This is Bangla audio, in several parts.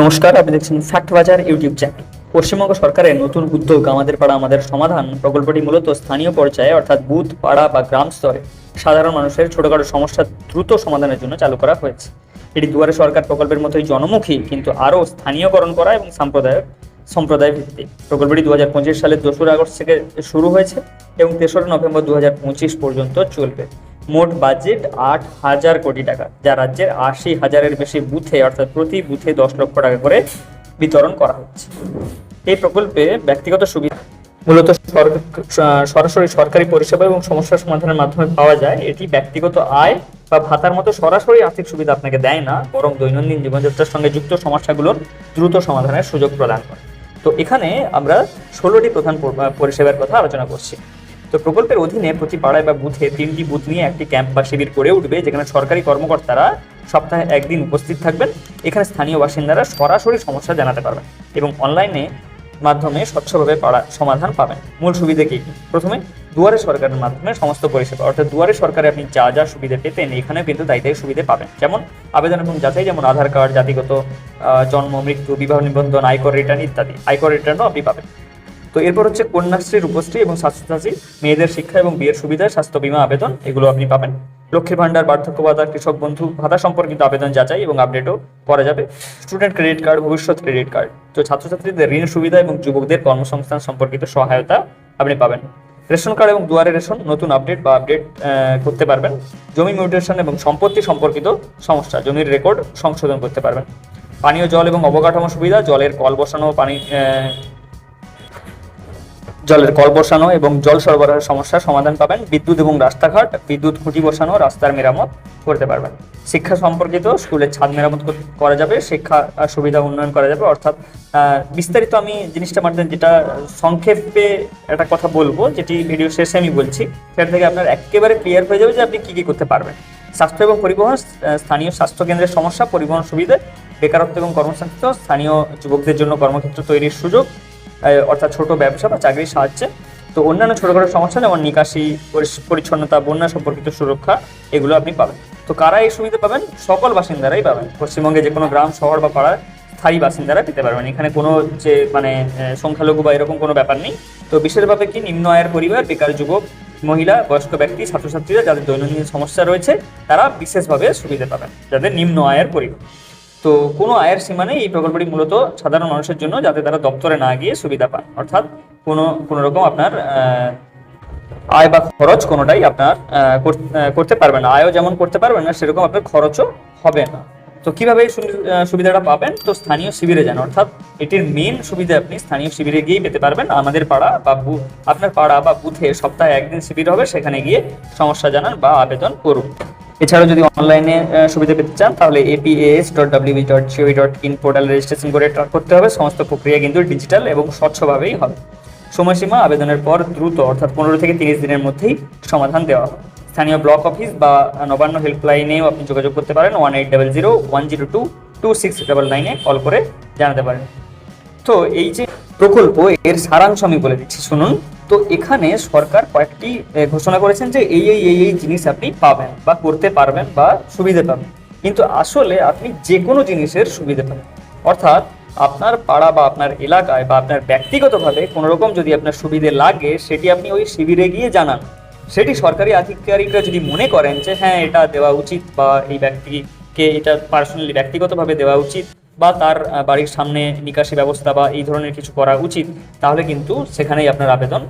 নমস্কার, আপনি দেখছেন ফ্যাক্ট বাজার ইউটিউব চ্যানেল। পশ্চিমবঙ্গ সরকারের নতুন উদ্যোগ আমাদের পাড়া, আমাদের সমাধান প্রকল্পটি মূলত স্থানীয় পর্যায়ে, অর্থাৎ বুথ, পাড়া বা গ্রাম স্তরে সাধারণ মানুষের ছোটখাটো সমস্যা দ্রুত সমাধানের জন্য চালু করা হয়েছে। এটি দুয়ারে সরকার প্রকল্পের মতোই জনমুখী, কিন্তু আরও স্থানীয়করণ করা এবং সাম্প্রদায়িক, সম্প্রদায় ভিত্তিক। প্রকল্পটি দু হাজার পঁচিশ সালের দোসরা আগস্ট থেকে শুরু হয়েছে এবং তেসরা নভেম্বর দু পঁচিশ পর্যন্ত চলবে। মোট বাজেট আট হাজার কোটি টাকা, যা রাজ্যের আশি হাজারের বেশি বুথে, অর্থাৎ প্রতি বুথে দশ লক্ষ টাকা করে বিতরণ করা হচ্ছে। এই প্রকল্পে ব্যক্তিগত সুবিধা মূলত সরাসরি সরকারি পরিষেবা এবং সমস্যা সমাধানের মাধ্যমে পাওয়া যায়। এটি ব্যক্তিগত আয় বা ভাতার মতো সরাসরি আর্থিক সুবিধা আপনাকে দেয় না, বরং দৈনন্দিন জীবনযাত্রার সঙ্গে যুক্ত সমস্যাগুলোর দ্রুত সমাধানের সুযোগ প্রদান করে। তো এখানে আমরা ষোলোটি প্রধান পর- পরিষেবার কথা আলোচনা করছি। তো প্রকল্পের অধীনে প্রতি পাড়ায় বা বুথে তিনটি বুথ নিয়ে একটি ক্যাম্প বা শিবির করে উঠবে, যেখানে সরকারি কর্মকর্তারা সপ্তাহে একদিন উপস্থিত থাকবেন। এখানে স্থানীয় বাসিন্দারা সরাসরি সমস্যা জানাতে পারবেন এবং অনলাইনে মাধ্যমে স্বচ্ছভাবে পাড়া সমাধান পাবেন। মূল সুবিধা কি? প্রথমে দুয়ারে সরকারের মাধ্যমে সমস্ত পরিষেবা, অর্থাৎ দুয়ারে সরকারে আপনি যা যা সুবিধা পেতেন এখানে কিন্তু তাই সুবিধা পাবেন। যেমন আবেদন এবং যাচাই, যেমন আধার কার্ড, জাতিগত জন্ম, মৃত্যু, বিবাহ নিবন্ধন, আয়কর রিটার্ন ইত্যাদি। আয়কর রিটার্নও আপনি পাবেন। তো এরপর হচ্ছে কন্যাশ্রী, রূপশ্রী এবং স্বাস্থ্যসাথী, মেয়েদের শিক্ষা এবং বিয়ের সুবিধা, স্বাস্থ্য বিমা আবেদন, এগুলো আপনি পাবেন। লক্ষ্মীর ভান্ডার বার্ধক্য ভাতা কৃষক বন্ধু, ভাতা সম্পর্কিত আবেদন যাচাই এবং আপডেটও করা যাবে। স্টুডেন্ট ক্রেডিট কার্ড ভবিষ্যৎ ক্রেডিট কার্ড তো ছাত্রছাত্রীদের ঋণ সুবিধা এবং যুবকদের কর্মসংস্থান সম্পর্কিত সহায়তা আপনি পাবেন। রেশন কার্ড এবং দুয়ারে রেশন নতুন আপডেট বা আপডেট করতে পারবেন। জমি মিউটেশন এবং সম্পত্তি সম্পর্কিত সমস্যা, জমির রেকর্ড সংশোধন করতে পারবেন। পানীয় জল এবং অবকাঠামো সুবিধা, জলের কল বসানো, পানি জলের কল বসানো এবং জল সরবরাহের সমস্যার সমাধান পাবেন। বিদ্যুৎ এবং রাস্তাঘাট, বিদ্যুৎ খুঁটি বসানো, রাস্তার মেরামত করতে পারবেন। শিক্ষা সম্পর্কিত স্কুলের ছাদ মেরামত করা যাবে, শিক্ষা সুবিধা উন্নয়ন করা যাবে। অর্থাৎ বিস্তারিত আমি জিনিসটা মারতেন যেটা সংক্ষেপে একটা কথা বলব, যেটি ভিডিও শেষে আমি বলছি, সেটা থেকে আপনার একেবারে ক্লিয়ার হয়ে যাবে যে আপনি কী কী করতে পারবেন। স্বাস্থ্য এবং পরিবহন স্থানীয় স্বাস্থ্য কেন্দ্রের সমস্যা, পরিবহন সুবিধা, বেকারত্ব এবং কর্মসংস্থান, স্থানীয় যুবকদের জন্য কর্মক্ষেত্র তৈরির সুযোগ অর্থাৎ ছোট ব্যবসা বা চাকরির সাহায্যে। তো অন্যান্য ছোটখাটো সমস্যা যেমন নিকাশি পরিচ্ছন্নতা, বন্যা সম্পর্কিত সুরক্ষা, এগুলো আপনি পাবেন। তো কারা এই সুবিধা পাবেন? সকল বাসিন্দারাই পাবেন। পশ্চিমবঙ্গে যে কোনো গ্রাম, শহর বা পাড়ার স্থায়ী বাসিন্দারা পেতে পারবেন। এখানে কোনো যে মানে সংখ্যালঘু বা এরকম কোনো ব্যাপার নেই। তো বিশেষভাবে কি নিম্ন আয়ের পরিবার, বেকার যুবক, মহিলা, বয়স্ক ব্যক্তি, ছাত্রছাত্রীরা যাদের দৈনন্দিন সমস্যা রয়েছে, তারা বিশেষভাবে সুবিধা পাবেন। যাদের নিম্ন আয়ের পরিবার। তো কোনো আয়ের সীমা নেই। এই প্রকল্পটি মূলত সাধারণ মানুষের জন্য যাতে তারা দপ্তরে না গিয়ে সুবিধা পান। অর্থাৎ কোনো কোনো রকম আপনার আয় বা খরচ কোনোটাই আপনার করতে পারবেন না। আয়ও যেমন করতে পারবেন না, সেরকম আপনার খরচও হবে না। তো কীভাবে এই সুবিধাটা পাবেন? তো স্থানীয় শিবিরে যান। অর্থাৎ এটির মেন সুবিধা আপনি স্থানীয় শিবিরে গিয়েই পেতে পারবেন। আমাদের পাড়া বু- আপনার পাড়া বা বুথে সপ্তাহে একদিন শিবির হবে। সেখানে গিয়ে সমস্যা জানান বা আবেদন করুন। এছাড়াও যদি অনলাইনে সুবিধা পেতে চান, তাহলে APS dot WB dot GOV dot in পোর্টালে রেজিস্ট্রেশন করে ট্রাক করতে হবে। সমস্ত প্রক্রিয়া কিন্তু ডিজিটাল এবং স্বচ্ছভাবেই হবে। সময়সীমা আবেদনের পর দ্রুত, অর্থাৎ পনেরো থেকে তিরিশ দিনের মধ্যেই সমাধান দেওয়া হবে। স্থানীয় ব্লক অফিস বা নবান্ন হেল্পলাইনেও আপনি যোগাযোগ করতে পারেন। One eight double zero one zero two two six double নাইনে কল করে জানাতে পারেন। তো এই যে প্রকল্প, এর সারাংশ আমি বলে দিচ্ছি। শুনুন তো এখানে সরকার কয়েকটি ঘোষণা করেছেন যে এই এই এই এই জিনিস আপনি পাবেন বা করতে পারবেন বা সুবিধা পাবেন। কিন্তু আসলে আপনি যে কোনো জিনিসের সুবিধা পাবেন। অর্থাৎ আপনার পাড়া বা আপনার এলাকায় বা আপনার ব্যক্তিগতভাবে কোনো রকম যদি আপনার সুবিধে লাগে, সেটি আপনি ওই শিবিরে গিয়ে জানান। সেটি সরকারি আধিকারিকরা যদি মনে করেন যে হ্যাঁ এটা দেওয়া উচিত বা এই ব্যক্তিকে, এটা পার্সোনালি ব্যক্তিগতভাবে দেওয়া উচিত বা তার বাড়ির সামনে নিকাশি ব্যবস্থা বা এই ধরনের কিছু করা উচিত, তাহলে কিন্তু সেখানেই আপনার আবেদন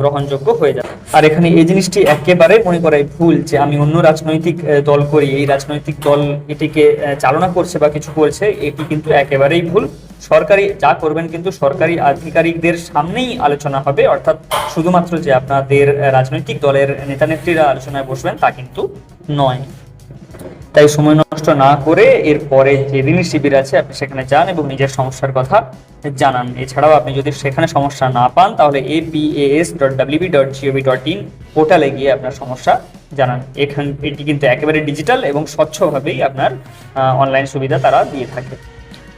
গ্রহণযোগ্য হয়ে যাবে। আর এখানে এই জিনিসটি একেবারে মনে করাই ভুল যে আমি অন্য রাজনৈতিক দল করি। এই রাজনৈতিক দল এটিকে চালনা করছে বা কিছু করছে, এটি কিন্তু একেবারেই ভুল। সরকারি যা করবেন কিন্তু সরকারি আধিকারিকদের সামনেই আলোচনা হবে, অর্থাৎ শুধুমাত্র যে আপনাদের রাজনৈতিক দলের নেতা নেত্রীরা আলোচনায় বসবেন তা কিন্তু নয়। তাই সময় নষ্ট না করে এরপরে যে ঋণী শিবির আছে, আপনি সেখানে যান এবং নিজের সমস্যার কথা জানান। এছাড়াও আপনি যদি সেখানে সমস্যা না পান, তাহলে APAS dot WB dot GOV dot in পোর্টালে গিয়ে আপনার সমস্যা জানান। এখান, এটি কিন্তু একেবারে ডিজিটাল এবং স্বচ্ছভাবেই আপনার অনলাইন সুবিধা তারা দিয়ে থাকে।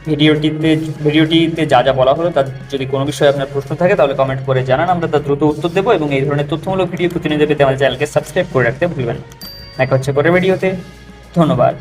ভিডিওটিতে ভিডিওটিতে যা যা বলা হলো, তার যদি কোনো বিষয়ে আপনার প্রশ্ন থাকে, তাহলে কমেন্ট করে জানান। আমরা তার দ্রুত উত্তর দেবো এবং এই ধরনের তথ্যমূলক ভিডিও প্রতিনিধি পেতে আমাদের চ্যানেলকে সাবস্ক্রাইব করে রাখতে ভুলবেন না। দেখা হচ্ছে পরের ভিডিওতে। ধন্যবাদ।